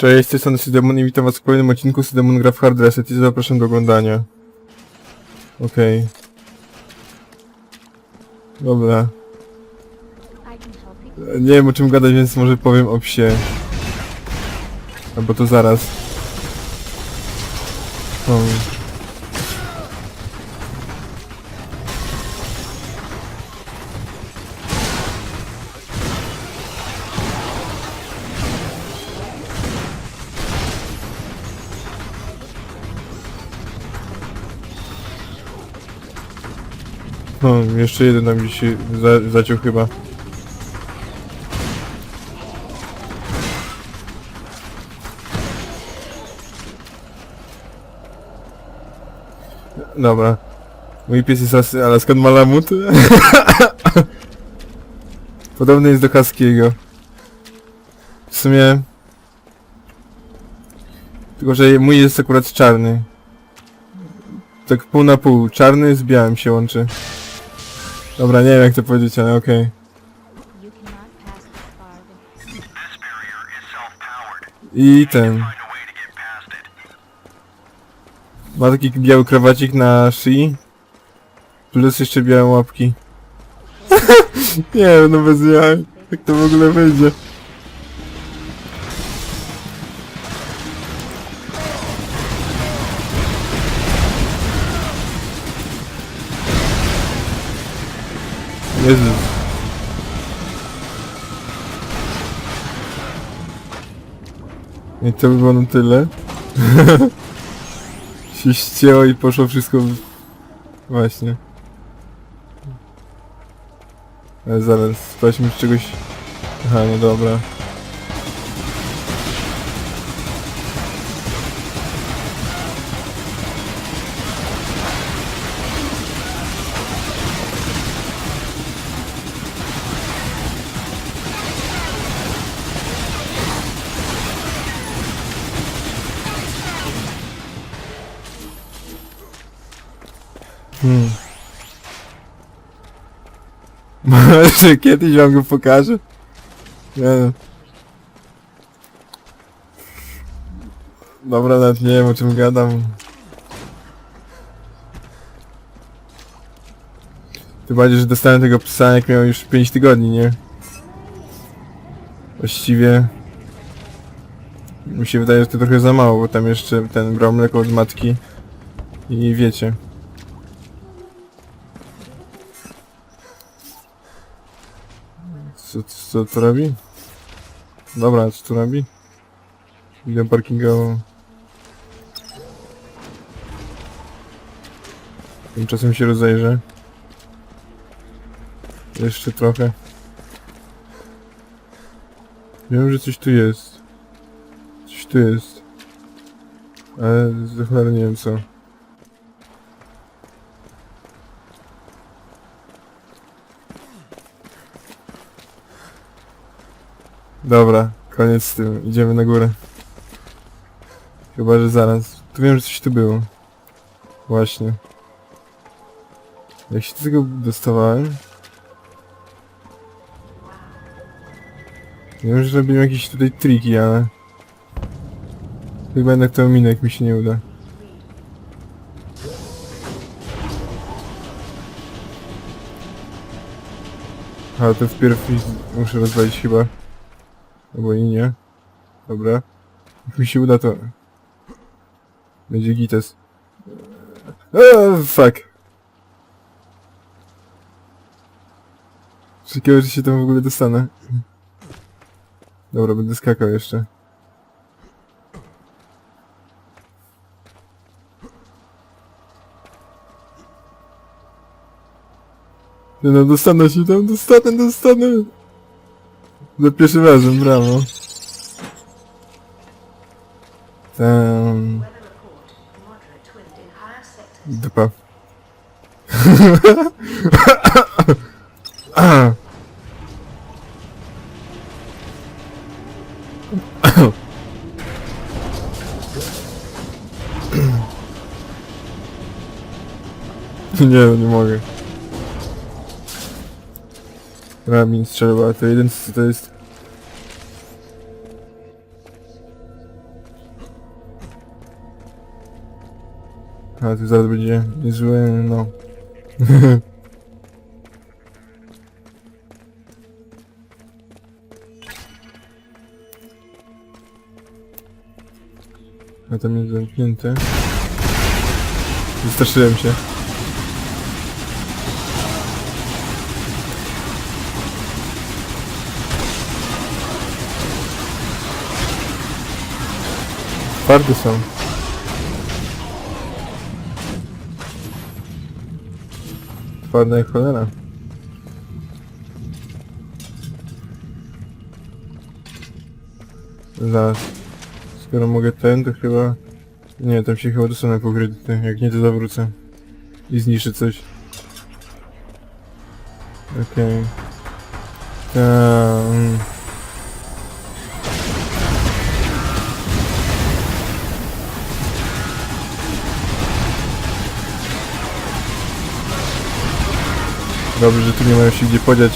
Cześć, z tej strony Sydemon i witam was w kolejnym odcinku Sydemon gra w Hard Reset i zapraszam do oglądania. Okej. Dobra. Help you. Nie wiem o czym gadać, więc może powiem o psie. Albo to zaraz. Um. No, jeszcze jeden tam gdzieś się za, zaciął chyba. Dobra. Mój pies jest as- Alaskan Malamut. Podobny jest do Kaskiego. W sumie... Tylko, że mój jest akurat czarny. Tak pół na pół. Czarny z białym się łączy. Dobra, nie wiem jak to powiedzieć, ale okej. I ten. Ma taki biały krawacik na szyi. Plus jeszcze białe łapki. nie wiem, no bez jaj. Jak to w ogóle wyjdzie? Jezus. I to by było na tyle. się ścięło i poszło wszystko w... Właśnie. Ale zaraz, sprawdźmy czy czegoś... Aha, no dobra. Hmm. Może kiedyś wam go pokażę? Nie wiem. Dobra, nawet nie wiem o czym gadam. Tym bardziej, że dostałem tego psa jak miał już 5 tygodni, nie? Właściwie... Mi się wydaje, że to trochę za mało, bo tam jeszcze ten brał mleko od matki. I wiecie. Co, co to robi? Dobra, co tu robi? Idę parkingową. Tymczasem się rozejrzę. Jeszcze trochę. Wiem, że coś tu jest. Coś tu jest. Ale za nie wiem co. Dobra, koniec z tym. Idziemy na górę. Chyba, że zaraz. Tu wiem, że coś tu było. Właśnie. Jak się do tego dostawałem? Wiem, że robiłem jakieś tutaj triki, ale... Chyba jednak to ominę, jak mi się nie uda. A to wpierw muszę rozwalić chyba. Albo i nie. Dobra. Jak mi się uda to... Będzie gites. Eee, fuck. Ciekawe, że się tam w ogóle dostanę. Dobra, będę skakał jeszcze. No, dostanę się tam, dostanę, dostanę. Za pierwszym razem, brawo. Tam... Dupa. nie, nie mogę karabin strzelba, to jeden co to jest... A tu zaraz będzie niezłe, no. A tam jest zamknięte. Wystraszyłem się. Twarde są. Twarde jak cholera. Zaraz. Skoro mogę ten, to chyba... Nie, tam się chyba dostanę po kredyty. Jak nie, to zawrócę. I zniszczę coś. Okej. Okay. mm. Dobrze, że tu nie mają się gdzie podziać.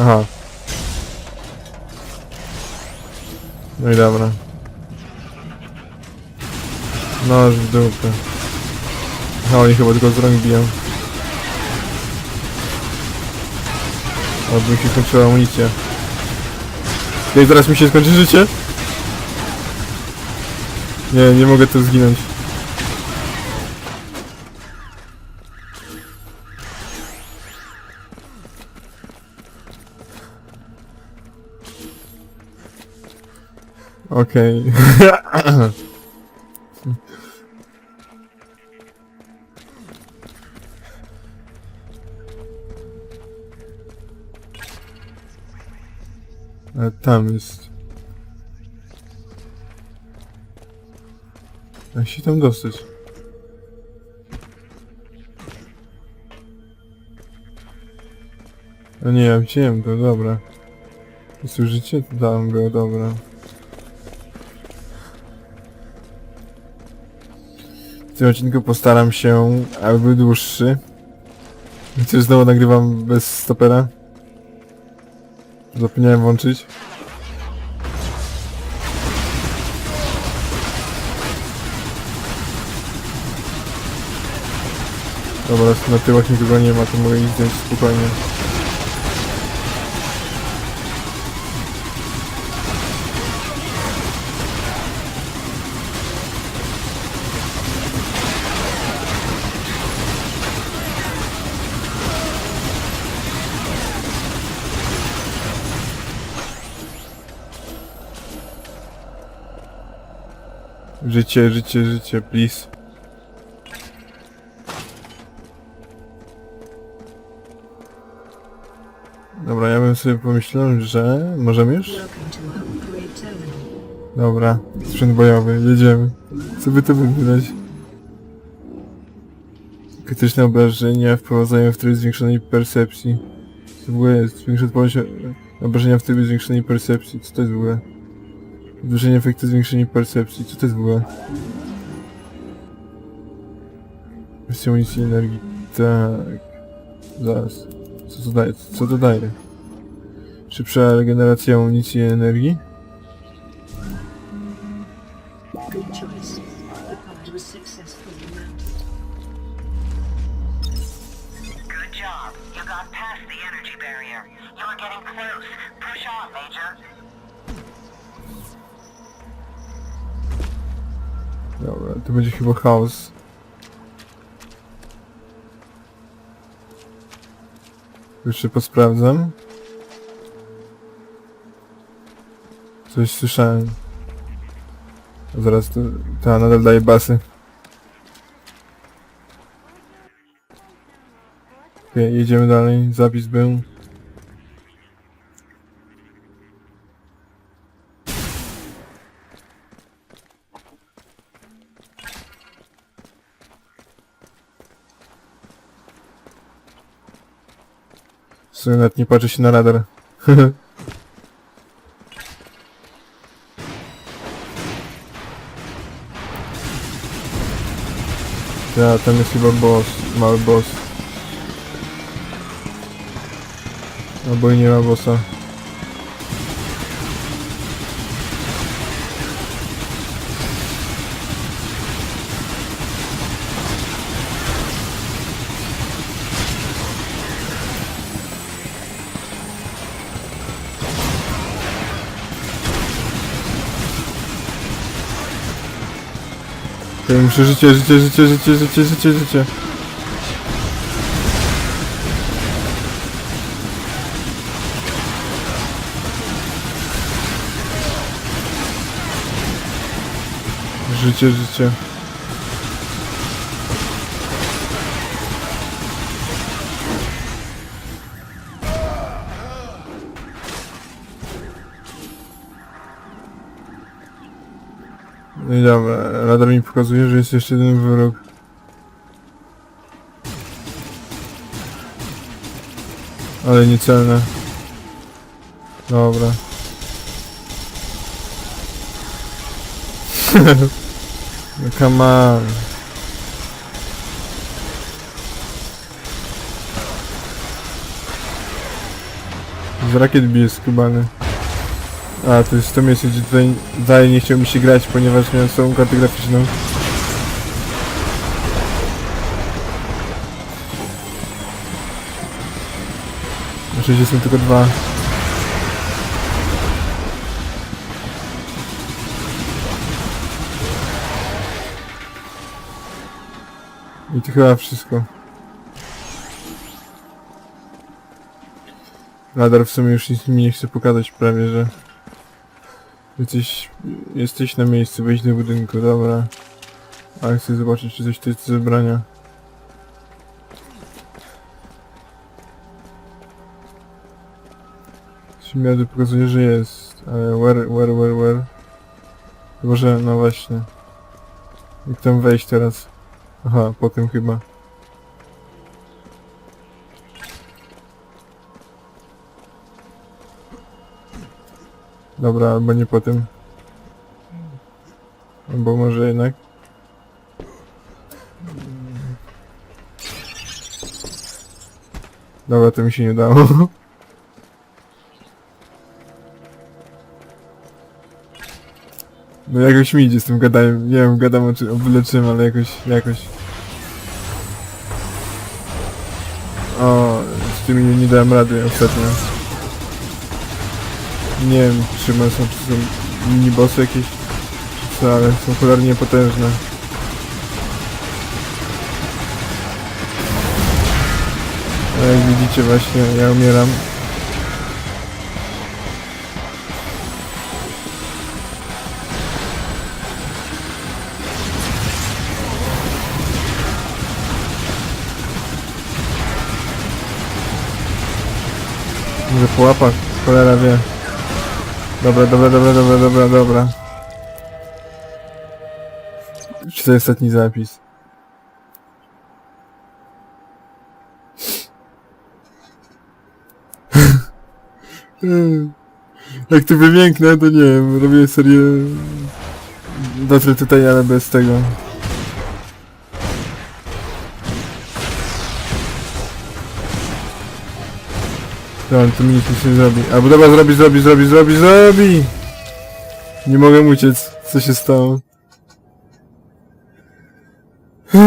Aha. No i dobra. No, już w dupę. Aha, oni chyba tylko z rąk biją. Oby mi się skończyła amunicja. Jak zaraz mi się skończy życie? Nie, nie mogę tu zginąć. Okej. Tam jest. Jak się tam dostać? A nie, ja wziąłem to, dobra. Jest tu życie? Tam było, dobra. W tym odcinku postaram się, aby był dłuższy. Chociaż znowu nagrywam bez stopera. Zapomniałem włączyć. Dobra, na tyłach nikogo nie ma, to mogę ich spokojnie. Życie, życie, życie, please. Dobra, ja bym sobie pomyślał, że... Możemy już? Dobra, sprzęt bojowy, jedziemy. Co by to wydać? Krytyczne obrażenia wprowadzają w trybie zwiększonej percepcji. Co w ogóle jest? Zwiększa odpowiedź obrażenia w trybie zwiększonej percepcji. Co to jest w ogóle? Zwiększenie efektu zwiększenia percepcji. Co to jest w ogóle? Kwestia amunicji energii. Tak. Zaraz. Co to daje? Co to daje? Szybsza regeneracja amunicji i energii? To będzie chyba chaos. Jeszcze posprawdzam. Coś słyszałem. A zaraz to... Ta nadal daje basy. Okej, jedziemy dalej. Zapis był. Sumie nawet nie patrzę się na radar. Ja, tam jest chyba boss, mały boss. Albo i nie ma bossa. Ja muszę życie, życie, życie, życie, życie, życie, życie. Życie, życie. No i dobra, radar mi pokazuje, że jest jeszcze jeden wyrok. Ale niecelne. Dobra. no come on. Z rakiet bije skubany. A, to jest to miejsce, gdzie tutaj dalej nie chciał mi się grać, ponieważ miałem swoją kartę graficzną. Na szczęście są tylko dwa. I to chyba wszystko. Radar w sumie już nic mi nie chce pokazać prawie, że... Jesteś, jesteś na miejscu, wejdź do budynku, dobra. Ale chcę zobaczyć, czy coś tu jest do zebrania. Śmiady pokazuje, że jest, ale where, where, where, where? Chyba, że, no właśnie. Jak tam wejść teraz? Aha, potem chyba. Dobra, albo nie potem. Albo może jednak. Dobra, to mi się nie dało. No jakoś mi idzie z tym gadaniem. Nie wiem, gadam o, czy, o ale jakoś, jakoś. O, z tymi nie, nie dałem rady ostatnio. Nie wiem, czy one są, czy są jakieś, czy co, ale są cholernie potężne. A jak widzicie właśnie, ja umieram. Może po łapach, cholera wie. Dobra, dobra, dobra, dobra, dobra, dobra. Czy to jest ostatni zapis? Jak to wymięknę, to nie wiem, robię serię... Dotrę tutaj, ale bez tego. Dobra, to mi nic nie zrobi. Albo dobra, zrobi, zrobi, zrobi, zrobi, zrobi! Nie mogę uciec. Co się stało?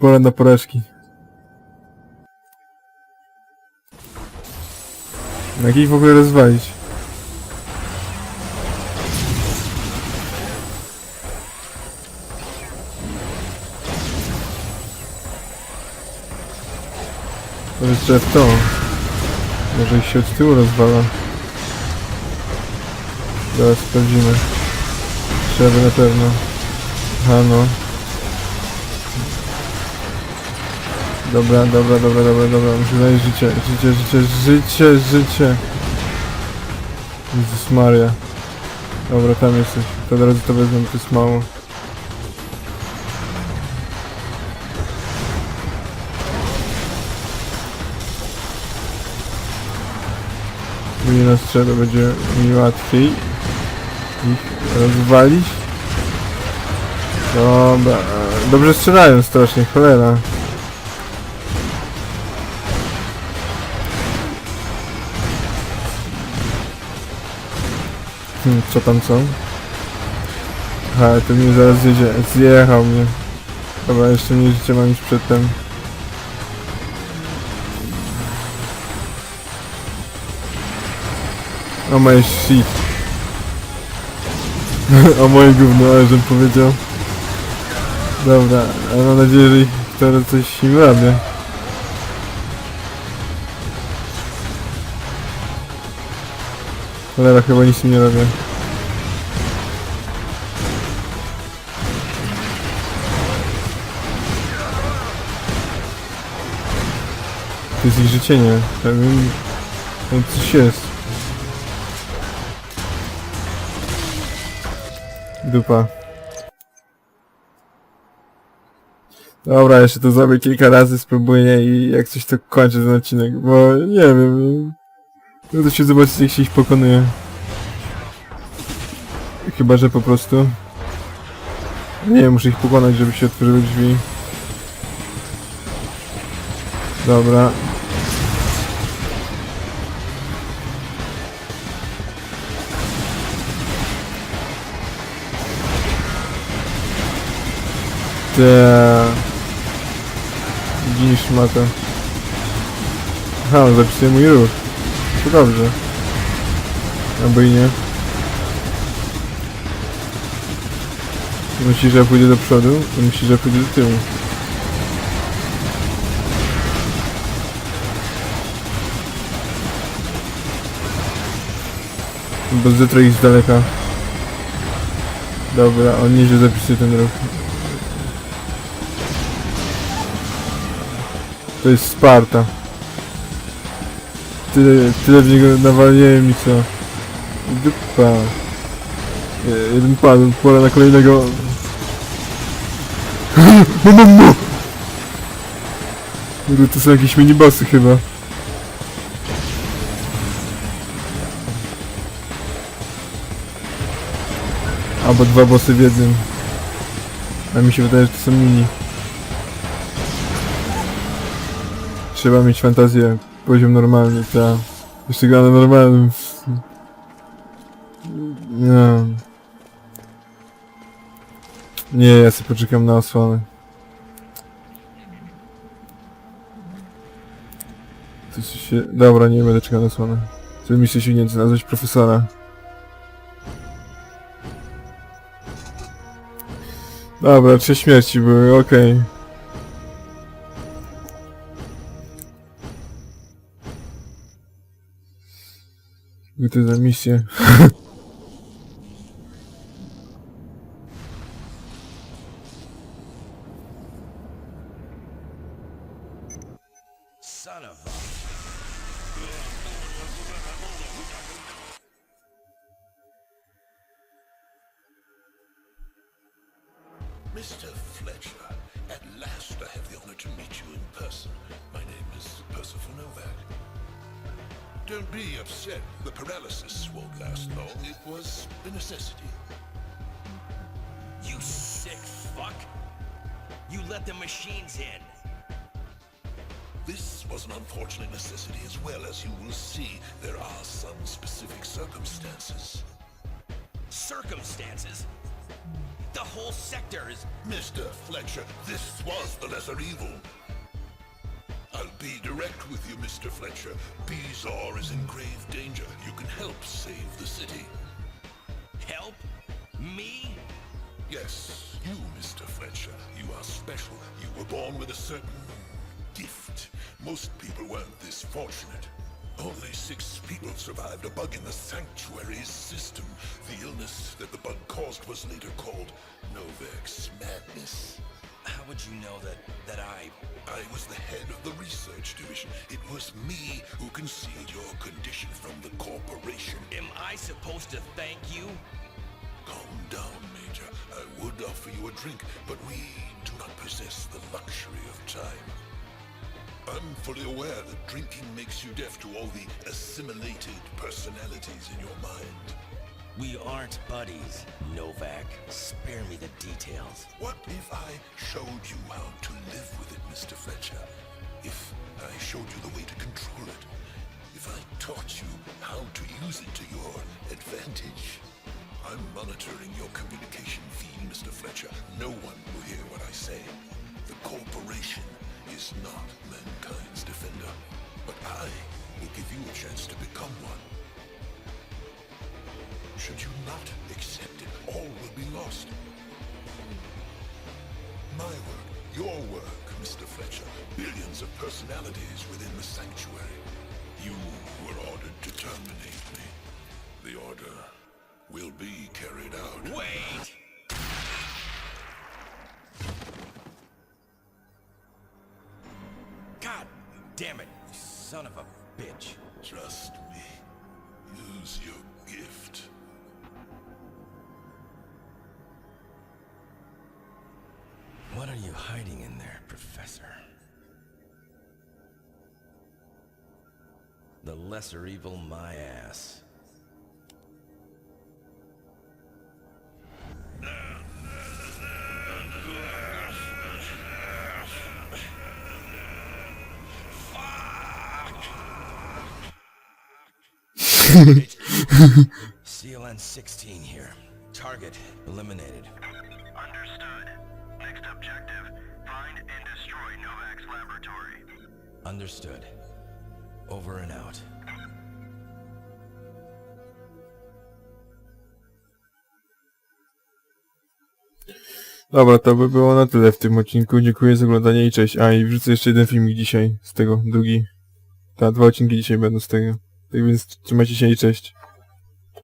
Pora na porażki. Jak ich w ogóle rozwalić? Jeszcze w to. Może się od tyłu rozwala. Zaraz sprawdzimy. Trzeba na pewno. Aha no. Dobra, dobra, dobra, dobra, dobra. Muszę znaleźć życie, życie, życie, życie, życie. Jezus Maria. Dobra, tam jesteś. To od razu to wezmę, to jest mało. Na strzelę będzie mi łatwiej ich rozwalić. Dobra, dobrze strzelają strasznie, cholera. Hmm, co tam są? Aha, to mnie zaraz zjedzie, zjechał mnie. Dobra, jeszcze mniej życia mam niż przedtem. O my shit. o moje gówno, żem powiedział. Dobra, ale mam nadzieję, że ich teraz coś im robię. Cholera, chyba nic im nie robię. To jest ich życie, nie? Tam coś jest. Dupa. Dobra, jeszcze to zrobię kilka razy, spróbuję i jak coś to kończę ten odcinek, bo nie wiem. No to się zobaczyć jak się ich pokonuje. Chyba, że po prostu... Nie wiem, muszę ich pokonać, żeby się otworzyły drzwi. Dobra. Te... Ginisz szmata. Aha, on zapisuje mój ruch. To dobrze. Albo i nie. Myślisz, że ja pójdę do przodu? To myślisz, że ja pójdę do tyłu. Bo zetro ich z daleka. Dobra, on nieźle zapisuje ten ruch. To jest Sparta. Tyle, tyle w niego nawalniłem i co? Dupa. Je- Jeden padł, pora na kolejnego. No, no, no! To są jakieś minibosy chyba. Albo dwa bossy w jednym. A mi się wydaje, że to są mini. Trzeba mieć fantazję, poziom normalny, ta. Jeszcze gra na normalnym. Nie. Nie, ja sobie poczekam na osłonę. Coś się... Dobra, nie będę czekał na osłonę. Chcę mi się silnicy nazwać profesora. Dobra, trzy śmierci były, okej. Okay. To za misję? Mr. Fletcher, at last I have the honor to meet you in person. My name is Percival Novak. Don't be upset. The paralysis won't last long. It was a necessity. You sick fuck! You let the machines in! This was an unfortunate necessity as well as you will see. There are some specific circumstances. Circumstances? The whole sector is... Mr. Fletcher, this was the lesser evil. Be direct with you, Mr. Fletcher. Bezor is in grave danger. You can help save the city. Help? Me? Yes, you, Mr. Fletcher. You are special. You were born with a certain gift. Most people weren't this fortunate. Only six people survived a bug in the sanctuary's system. The illness that the bug caused was later called Novex madness. How would you know that... that I... I was the head of the research division. It was me who concealed your condition from the corporation. Am I supposed to thank you? Calm down, Major. I would offer you a drink, but we do not possess the luxury of time. I'm fully aware that drinking makes you deaf to all the assimilated personalities in your mind. We aren't buddies, Novak. Spare me the details. What if I showed you how to live with it, Mr. Fletcher? If I showed you the way to control it? If I taught you how to use it to your advantage? I'm monitoring your communication feed, Mr. Fletcher. No one will hear what I say. The corporation is not mankind's defender, but I will give you a chance to become one. Should you not accept it, all will be lost. My work, your work, Mr. Fletcher. Billions of personalities within the sanctuary. You were ordered to terminate me. The order will be carried out. Wait! Lesser evil my ass. CLN-16 here. Target eliminated. Understood. Next objective, find and destroy Novak's laboratory. Understood. Over and out. Dobra, to by było na tyle w tym odcinku. Dziękuję za oglądanie i cześć. A i wrzucę jeszcze jeden filmik dzisiaj z tego, drugi. Ta, dwa odcinki dzisiaj będą z tego. Tak więc trzymajcie się i cześć.